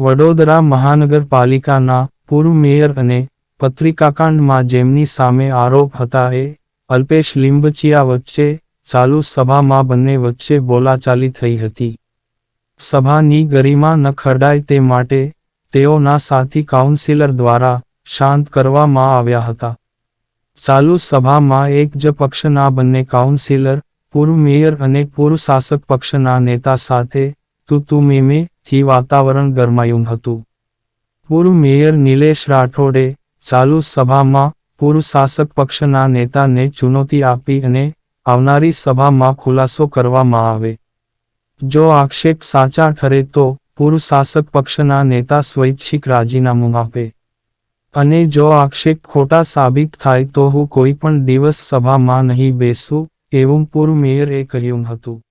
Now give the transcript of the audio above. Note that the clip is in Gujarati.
વડોદરા મહાનગરપાલિકાના પૂર્વ મેયર અને પત્રિકાકાંડમાં જેમની સામે આરોપ હતા એ અલ્પેશ લીંબચિયા વચ્ચે ચાલુ સભામાં બંને વચ્ચે બોલાચાલી થઈ હતી. સભાની ગરિમા ન ખરડાય તે માટે તેઓના સાથી કાઉન્સિલર દ્વારા શાંત કરવામાં આવ્યા હતા. ચાલુ સભામાં એક જ પક્ષના બંને કાઉન્સિલર, પૂર્વ મેયર અને પૂર્વ શાસક પક્ષના નેતા સાથે તું તું મેમે થી વાતાવરણ ગરમાયું હતું. પૂર્વ મેયર નિલેશ રાઠોડે ચાલુ સભામાં પૂર્વ શાસક પક્ષના નેતાને ચુનૌતી આપી અને આવનારી સભામાં ખુલાસો કરવામાં આવે. જો આક્ષેપ સાચા ઠરે તો પૂર્વ શાસક પક્ષના નેતા સ્વૈચ્છિક રાજીનામું આપે. અને જો આક્ષેપ ખોટા સાબિત થાય તો હું કોઈ પણ દિવસ સભામાં નહીં બેસું, એવું પૂર્વ મેયરે કહ્યું હતું.